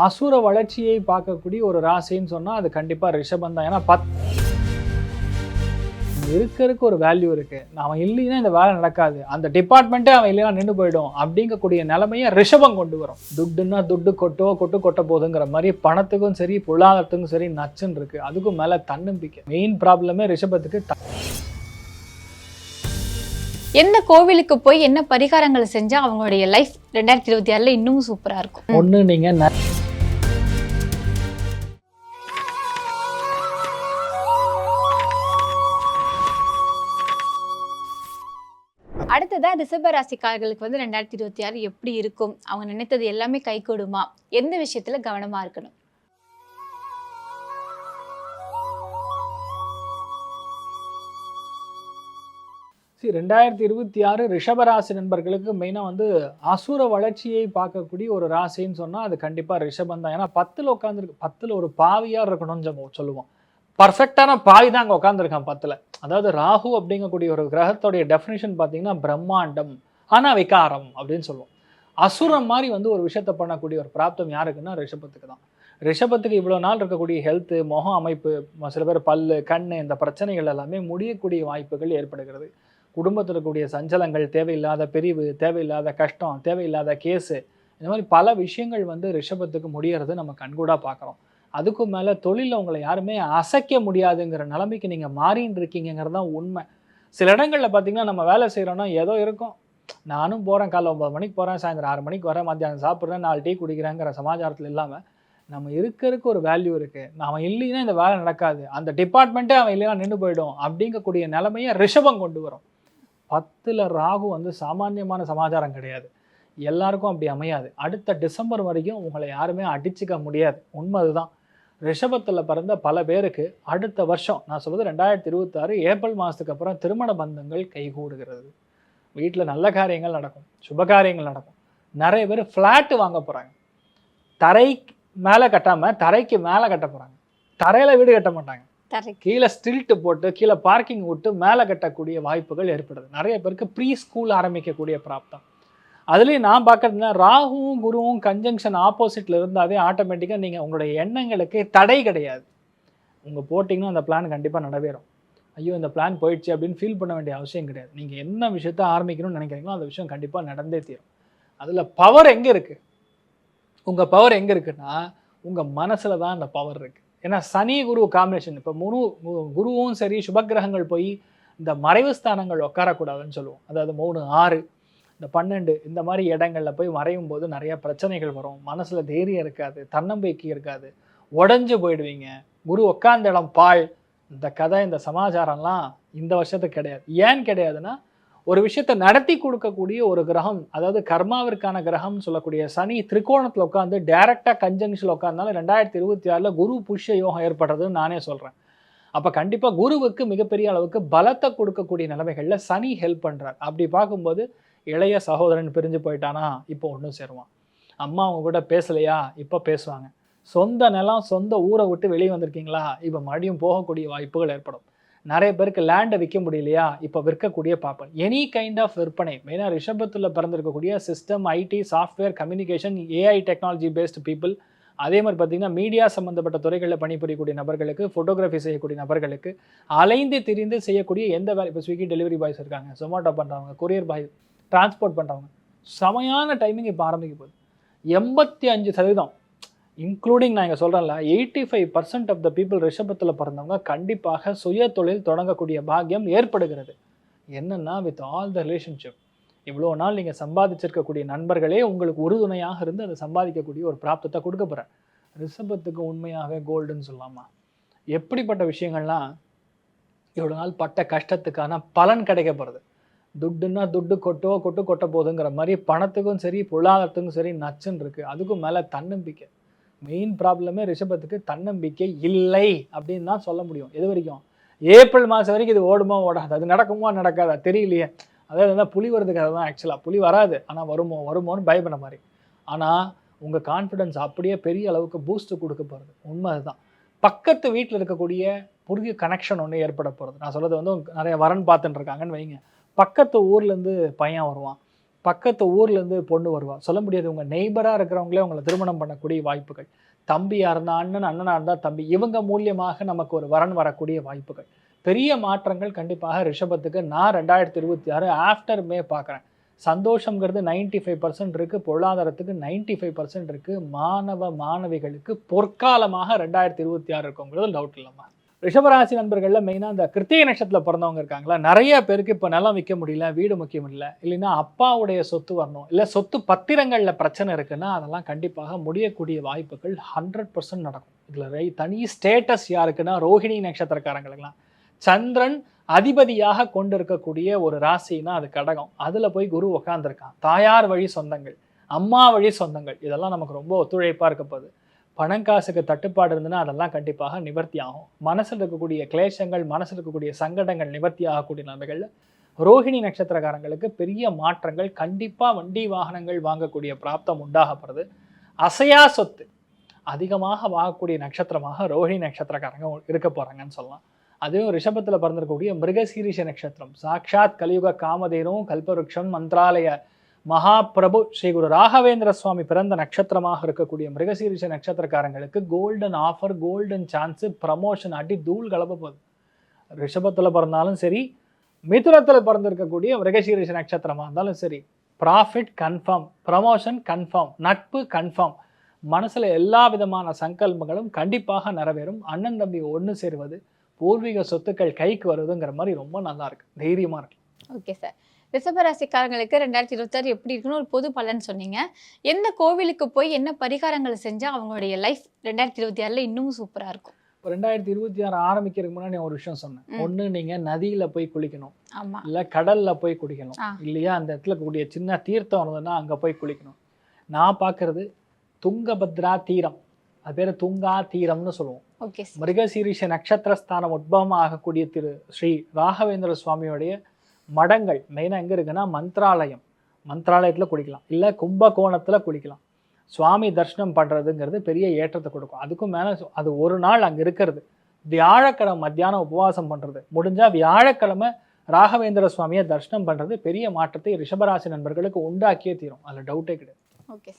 அசுர வளர்ச்சியை பார்க்கக்கூடிய ஒரு ராசின்னு சொன்னால் அது கண்டிப்பாக ரிஷபம் தான். ஏன்னா பத் இருக்கிறதுக்கு ஒரு வேல்யூ இருக்கு. அவன் இல்லைன்னா இந்த வேலை நடக்காது. அந்த டிபார்ட்மெண்ட்டே அவன் இல்லைன்னா நின்று போயிடும். அப்படிங்கக்கூடிய நிலைமையை ரிஷபம் கொண்டு வரும். துட்டுன்னா துட்டு கொட்டோ கொட்டு கொட்ட போகுதுங்கிற மாதிரி பணத்துக்கும் சரி பொருளாதாரத்துக்கும் சரி நச்சுன்னு இருக்கு. அதுக்கும் மேலே தன்னம்பிக்கை. மெயின் ப்ராப்ளமே ரிஷபத்துக்கு த- எந்த கோவிலுக்கு போய் என்ன பரிகாரங்களை செஞ்சா அவங்களுடைய லைஃப் ரெண்டாயிரத்தி இருபத்தி ஆறுல இன்னும் சூப்பரா இருக்கும். ஒன்று நீங்கள் அடுத்ததாக அடுத்ததா ராசிக்காரர்களுக்கு வந்து ரெண்டாயிரத்தி இருபத்தி ஆறு எப்படி இருக்கும்? அவங்க நினைத்தது எல்லாமே கை எந்த விஷயத்துல கவனமா இருக்கணும்? சரி ரெண்டாயிரத்தி இருபத்தி ஆறு ரிஷபராசி நண்பர்களுக்கு மெயினாக வந்து அசுர வளர்ச்சியை பார்க்கக்கூடிய ஒரு ராசின்னு சொன்னால் அது கண்டிப்பாக ரிஷபம் தான். ஏன்னா பத்தில் உட்காந்துருக்கு பத்தில் ஒரு பாவியாக இருக்கணும்னு சொல்லுவோம். பர்ஃபெக்டான பாய் தான் அங்கே உட்காந்துருக்கான் பத்தில். அதாவது ராகு அப்படிங்கக்கூடிய ஒரு கிரகத்தோடைய டெஃபினேஷன் பார்த்தீங்கன்னா பிரம்மாண்டம் ஆனால் விகாரம் அப்படின்னு சொல்லுவோம். அசுரம் மாதிரி வந்து ஒரு விஷயத்தை பண்ணக்கூடிய ஒரு பிராப்தம் யாருக்குன்னா ரிஷபத்துக்கு தான். ரிஷபத்துக்கு இவ்வளோ நாள் இருக்கக்கூடிய ஹெல்த்து முகம் அமைப்பு சில பேர் பல்லு கண் இந்த பிரச்சனைகள் எல்லாமே முடியக்கூடிய வாய்ப்புகள் ஏற்படுகிறது. குடும்பத்தில் இருக்கக்கூடிய சஞ்சலங்கள் தேவையில்லாத பிரிவு தேவையில்லாத கஷ்டம் தேவையில்லாத கேஸு இந்த மாதிரி பல விஷயங்கள் வந்து ரிஷபத்துக்கு முடியறது நம்ம கண்கூடாக பார்க்குறோம் அதுக்கும் மேலே தொழிலில் உங்களை யாருமே அசைக்க முடியாதுங்கிற நிலைமைக்கு நீங்கள் மாறின்னு இருக்கீங்கிறது தான் உண்மை. சில இடங்களில் பார்த்தீங்கன்னா நம்ம வேலை செய்கிறோன்னா ஏதோ இருக்கும். நானும் போகிறேன் காலைல ஒம்பது மணிக்கு போகிறேன் சாயந்தரம் ஆறு மணிக்கு வரேன் மத்தியானம் சாப்பிட்றேன் நாலு டீ குடிக்கிறேங்கிற சமாச்சாரத்தில் இல்லாமல் நம்ம இருக்கிறதுக்கு ஒரு வேல்யூ இருக்குது அவன் இல்லைன்னா இந்த வேலை நடக்காது. அந்த டிபார்ட்மெண்ட்டே அவன் இல்லைன்னா நின்று போயிடும் அப்படிங்கக்கூடிய நிலைமையை ரிஷபம் கொண்டு வரும். பத்தில் ராகு வந்து சாமானியமான சமாச்சாரம் கிடையாது. எல்லாருக்கும் அப்படி அமையாது. அடுத்த டிசம்பர் வரைக்கும் உங்களை யாருமே அடிச்சுக்க முடியாது. உண்மை அதுதான். ரிஷபத்தில் பிறந்த பல பேருக்கு அடுத்த வருஷம் நான் சொல்வது ரெண்டாயிரத்தி இருபத்தாறு ஏப்ரல் மாதத்துக்கு அப்புறம் திருமண பந்தங்கள் கைகூடுகிறது. வீட்டில் நல்ல காரியங்கள் நடக்கும் சுப காரியங்கள் நடக்கும். நிறைய பேர் ஃப்ளாட்டு வாங்க போகிறாங்க தரை மேலே கட்டாமல் தரைக்கு மேலே கட்ட போகிறாங்க தரையில் வீடு கட்ட மாட்டாங்க. கீழே ஸ்டில்ட்டு போட்டு கீழே பார்க்கிங் விட்டு மேலே கட்டக்கூடிய வாய்ப்புகள் ஏற்படுது. நிறைய பேருக்கு ப்ரீ ஸ்கூல் ஆரம்பிக்கக்கூடிய பிராப்தம். அதுலேயும் நான் பார்க்கறதுனா ராகுவும் குருவும் கன்ஜங்ஷன் ஆப்போசிட்டில் இருந்தாவே ஆட்டோமேட்டிக்காக நீங்கள் உங்களுடைய எண்ணங்களுக்கு தடை கிடையாது. உங்கள் போட்டிங்கன்னா அந்த பிளான் கண்டிப்பாக நடவேறும் ஐயோ இந்த பிளான் போயிடுச்சு அப்படின்னு ஃபீல் பண்ண வேண்டிய அவசியம் கிடையாது. நீங்கள் என்ன விஷயத்த ஆரம்பிக்கணும்னு நினைக்கிறீங்களோ அந்த விஷயம் கண்டிப்பாக நடந்தே தீரும். அதில் பவர் எங்கே இருக்குது உங்கள் பவர் எங்கே இருக்குன்னா உங்கள் மனசில் தான் அந்த பவர் இருக்குது ஏன்னா சனி குரு காம்பினேஷன் இப்போ முரு குருவும் சரி சுபக்கிரகங்கள் போய் இந்த மறைவு ஸ்தானங்கள் உட்காரக்கூடாதுன்னு சொல்லுவோம். அதாவது மூணு ஆறு. இந்த பன்னெண்டு இந்த மாதிரி இடங்களில் போய் மறையும் போது நிறையா பிரச்சனைகள் வரும். மனசில் தைரியம் இருக்காது தன்னம்பிக்கை இருக்காது. உடஞ்சு போயிடுவீங்க. குரு உட்காந்த இடம் பாழ். இந்த கதை இந்த சமாச்சாரம்லாம் இந்த வருஷத்துக்கு கிடையாது. ஏன் கிடையாதுன்னா ஒரு விஷயத்தை நடத்தி கொடுக்கக்கூடிய ஒரு கிரகம் அதாவது கர்மாவிற்கான கிரகம்னு சொல்லக்கூடிய சனி திரிகோணத்தில் உட்காந்து டைரெக்டாக கன்ஜங்ஷனில் உட்காந்தாலும் ரெண்டாயிரத்தி இருபத்தி ஆறில் குரு புஷ்ய யோகம் ஏற்படுறதுன்னு நானே சொல்கிறேன் அப்போ கண்டிப்பாக குருவுக்கு மிகப்பெரிய அளவுக்கு பலத்தை கொடுக்கக்கூடிய நிலைமைகளில் சனி ஹெல்ப் பண்ணுறார் அப்படி பார்க்கும்போது இளைய சகோதரன் பிரிஞ்சு போயிட்டானா இப்போ ஒன்றும் சேருவான் அம்மா அவங்க கூட பேசலையா? இப்போ பேசுவாங்க. சொந்த நிலம் சொந்த ஊரை விட்டு வெளியே வந்திருக்கீங்களா? இப்போ மறுபடியும் போகக்கூடிய வாய்ப்புகள் ஏற்படும். நிறைய பேருக்கு லேண்டை விற்க முடியலையா? இப்போ விற்கக்கூடிய பார்ப்பேன் எனி கைண்ட் ஆஃப் விற்பனை. மெயினாக ரிஷபத்தில் பிறந்திருக்கக்கூடிய system IT software communication AI technology based people அதே மாதிரி பார்த்தீங்கன்னா மீடியா சம்மந்தப்பட்ட துறைகளில் பணிபுரியக்கூடிய நபர்களுக்கு ஃபோட்டோகிராஃபி செய்யக்கூடிய நபர்களுக்கு அலைந்து திரிந்து செய்யக்கூடிய எந்த வேலை இப்போ ஸ்விக்கி டெலிவரி பாய்ஸ் இருக்காங்க. ஜொமேட்டோ பண்ணுறவங்க கொரியர் பாய் டிரான்ஸ்போர்ட் பண்ணுறவங்க செமையான டைமிங் இப்போ ஆரம்பிக்க போகுது. எண்பத்தி அஞ்சு சதவீதம் இன்க்ளூடிங் நான் இங்கே சொல்கிறேன்ல eighty five percent of the people ரிஷபத்தில் பிறந்தவங்க கண்டிப்பாக சுய தொழில் தொடங்கக்கூடிய பாக்கியம் ஏற்படுகிறது. என்னென்னா வித் ஆல் த ரிலேஷன்ஷிப் இவ்வளோ நாள் நீங்கள் சம்பாதிச்சிருக்கக்கூடிய நண்பர்களே உங்களுக்கு உறுதுணையாக இருந்து அதை சம்பாதிக்கக்கூடிய ஒரு பிராப்தத்தை கொடுக்க போகிறேன் ரிஷபத்துக்கு உண்மையாகவே கோல்டுன்னு சொல்லலாமா? எப்படிப்பட்ட விஷயங்கள்லாம் இவ்வளோ நாள் பட்ட கஷ்டத்துக்கான பலன் கிடைக்க போகிறது துட்டுன்னா துட்டு கொட்டோ கொட்டு கொட்ட போகுதுங்கிற மாதிரி பணத்துக்கும் சரி பொருளாதாரத்துக்கும் சரி நச்சுன்னு இருக்குது அதுக்கும் மேலே தன்னம்பிக்கை. மெயின் ப்ராப்ளமே ரிஷபத்துக்கு தன்னம்பிக்கை இல்லை அப்படின்னு தான் சொல்ல முடியும். எது வரைக்கும்? ஏப்ரல் மாதம் வரைக்கும் இது ஓடுமா ஓடாது? அது நடக்குமா நடக்காதா? தெரியலையே. அதாவது என்ன புலி வரதுக்கு அதுதான் ஆக்சுவலாக புலி வராது. ஆனால் வருமோ வருமோன்னு பயப்பட மாதிரி. ஆனால் உங்கள் கான்ஃபிடன்ஸ் அப்படியே பெரிய அளவுக்கு பூஸ்ட் கொடுக்க போகிறது உண்மை அதுதான். பக்கத்து வீட்டில் இருக்கக்கூடிய புதிய கனெக்ஷன் ஒன்று ஏற்பட போகிறது நான் சொல்கிறது வந்து நிறைய வரன் பார்த்துட்டு இருக்காங்கன்னு வைங்க. பக்கத்து ஊர்லேருந்து பையன் வருவான். பக்கத்து ஊர்லேருந்து பொண்ணு வருவான் சொல்ல முடியாது உங்கள் நெய்பராக இருக்கிறவங்களே உங்களை திருமணம் பண்ணக்கூடிய வாய்ப்புகள். தம்பியாக இருந்தால் அண்ணன் அண்ணனாக இருந்தால் தம்பி இவங்க மூலியமாக நமக்கு ஒரு வரன் வரக்கூடிய வாய்ப்புகள். பெரிய மாற்றங்கள் கண்டிப்பாக ரிஷபத்துக்கு நான் ரெண்டாயிரத்தி இருபத்தி ஆறு ஆஃப்டர் மே பார்க்குறேன். சந்தோஷங்கிறது நைன்டி ஃபைவ் பர்சன்ட் இருக்குது பொருளாதாரத்துக்கு நைன்டி ஃபைவ் பர்சன்ட் இருக்குது மாணவ மாணவிகளுக்கு பொற்காலமாக ரெண்டாயிரத்தி இருபத்தி ஆறு இருக்குங்கிறது டவுட் இல்லாமல் ரிஷபராசி நண்பர்களில் மெயினாக இந்த கிருத்திகை நட்சத்திரத்தில் பிறந்தவங்க இருக்காங்களா? நிறைய பேருக்கு இப்போ நிலம் விற்க முடியல வீடு முக்கியம் இல்லை இல்லைன்னா அப்பாவுடைய சொத்து வரணும். இல்லை சொத்து பத்திரங்களில் பிரச்சனை இருக்குன்னா அதெல்லாம் கண்டிப்பாக முடியக்கூடிய வாய்ப்புகள் ஹண்ட்ரட் பர்சன்ட் நடக்கும். இதில் தனி ஸ்டேட்டஸ் யாருக்குன்னா ரோஹிணி நட்சத்திரக்காரங்களுக்கெல்லாம். சந்திரன் அதிபதியாக கொண்டு இருக்கக்கூடிய ஒரு ராசினா அது கடகம். அதில் போய் குரு உக்காந்துருக்கான். தாயார் வழி சொந்தங்கள் அம்மா வழி சொந்தங்கள். இதெல்லாம் நமக்கு ரொம்ப ஒத்துழைப்பாக இருக்கப்போகுது பணம் காசுக்கு தட்டுப்பாடு இருந்ததுன்னா அதெல்லாம் கண்டிப்பாக நிவர்த்தி ஆகும். மனசில் இருக்கக்கூடிய கிளேசங்கள் மனசில் இருக்கக்கூடிய சங்கடங்கள் நிவர்த்தி ஆகக்கூடிய நிலைமைகளில் ரோஹிணி நட்சத்திரக்காரங்களுக்கு பெரிய மாற்றங்கள் கண்டிப்பாக வண்டி வாகனங்கள் வாங்கக்கூடிய பிராப்தம் உண்டாகப்படுது. அசையா சொத்து அதிகமாக வாங்கக்கூடிய நட்சத்திரமாக ரோஹிணி நட்சத்திரக்காரங்க இருக்க போகிறாங்கன்னு சொல்லலாம். அதுவும் ரிஷபத்தில் பிறந்திருக்கக்கூடிய மிருகசீரிஷ நட்சத்திரம். சாக்ஷாத் கலியுக காமதேனும் கல்பவருஷம் மந்திராலய மகாபிரபு ஸ்ரீ குரு ராகவேந்திர சுவாமி பிறந்த நட்சத்திரமாக இருக்கக்கூடிய மிருகசீரிஷ நட்சத்திரக்காரங்களுக்கு golden offer golden chance promotion அடி தூள் கலப்ப போகுது. ரிஷபத்தில் பிறந்தாலும் சரி மிதுனத்தில் பிறந்திருக்கக்கூடிய மிருகசீரிஷ நட்சத்திரமாக இருந்தாலும் சரி ப்ராஃபிட் கன்ஃபார்ம் ப்ரமோஷன் கன்ஃபார்ம் நட்பு கன்ஃபார்ம் மனசில் எல்லா விதமான சங்கல்பங்களும் கண்டிப்பாக நிறைவேறும். அண்ணன் தம்பி ஒன்று சேருவது பூர்வீக சொத்துக்கள் கைக்கு வருதுங்கிற மாதிரி ரொம்ப நல்லா இருக்கு. தைரியமாக இருக்கு. ஓகே சார் ரிஷபராசிக்காரங்களுக்கு ரெண்டாயிரத்தி இருபத்தாறு எப்படி இருக்குன்னு ஒரு பொது பலன் சொன்னீங்க. எந்த கோவிலுக்கு போய் என்ன பரிகாரங்களை செஞ்சால் அவங்களுடைய லைஃப் ரெண்டாயிரத்தி இருபத்தி ஆறில் இன்னும் சூப்பராக இருக்கும்? ரெண்டாயிரத்தி இருபத்தி ஆறு ஆரம்பிக்கிறதுக்கு முன்னாடி ஒரு விஷயம் சொன்னேன். ஒன்று நீங்கள் நதியில் போய் குளிக்கணும். இல்லை கடலில் போய் குளிக்கணும். இல்லையா? அந்த இடத்துல கூடிய சின்ன தீர்த்தம் இருந்ததுன்னா அங்கே போய் குளிக்கணும். நான் பார்க்கறது துங்கபத்ரா தீரம். அது பேர் துங்கா தீரம்னு சொல்லுவோம். மிருகசீரிஷ நட்சத்திரஸ்தானம் உத்பவம் ஆகக்கூடிய திரு ஸ்ரீ ராகவேந்திர சுவாமியோடைய மடங்கள் மெயினாக எங்கே இருக்குன்னா மந்த்ராலயம். மந்த்ராலயத்தில் குளிக்கலாம். இல்லை கும்பகோணத்தில் குளிக்கலாம். சுவாமி தரிசனம் பண்ணுறதுங்கிறது பெரிய ஏற்றத்தை கொடுக்கும். அதுக்கும் மேலே அது ஒரு நாள் அங்கே இருக்கிறது. வியாழக்கிழமை மத்தியானம் உபவாசம் பண்ணுறது முடிஞ்சால் வியாழக்கிழமை ராகவேந்திர சுவாமியை தரிசனம் பண்ணுறது பெரிய மாற்றத்தை ரிஷபராசி நண்பர்களுக்கு உண்டாக்கியே தீரும். அதில் டவுட்டே கிடையாது. ஓகே